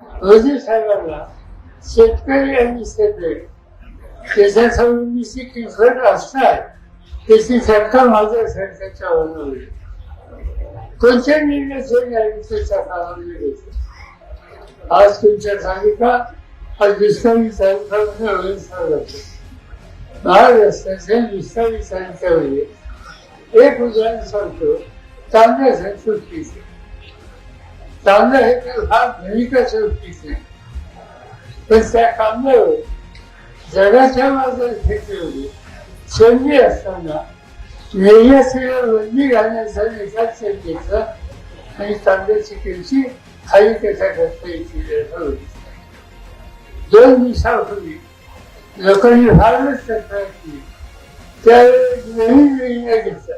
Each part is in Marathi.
रोजी साहेबांना शेतकरी आणि शेतकरी त्याच्या संबंधीची किंमत असणार त्याची चर्चा माझ्या सरकारच्या होईल कोणत्या निर्णयाचे न्यायालयाच्या काळामध्ये घेतले आज तुमच्या सांगितला आज विस्तारित सांगितलं होईल सांगितलं महाराष्ट्राचे विस्तारित सांगितल्यामध्ये एक उदाहरण सांगतो. तांदळाच्या चुकीचे तांदळ हे तर फार भूमिका चुकीचे पण त्या कामावर जगाच्या बाजारात फेकली संधी असताना निर्यातीवर बंदी घालण्याचा विचार घेतला आणि तांदळाची किमती खाली कशा करता येतील दोन दिवसापूर्वी लोकांनी फारच तक्रार केली त्यावेळी नवीन निर्णय घेतला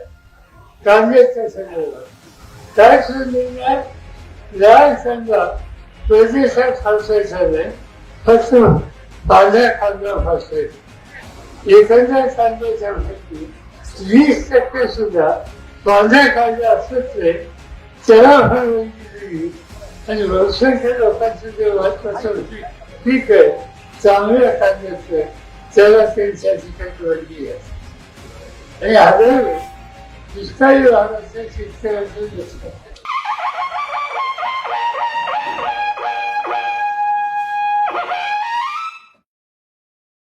कांद्याच्या संदर्भात काय निर्णय लाल समजा प्रदेशात फासायचा नाही फक्त पांढऱ्या कांदा फासायचा एखाद्या कांद्याच्या पैकी वीस टक्के सुद्धा पांढऱ्या कांदा असत नाही त्याला परवानगी दिली आणि बहुसंख्य लोकांचं जे महत्वाचं पीक आहे चांगल्या कांद्याचं त्याला त्यांच्या ठिकाणी वर्गी आहे. आणि आढळलं दुष्काळी भागाच्या शेतकऱ्यांचं दुष्काळ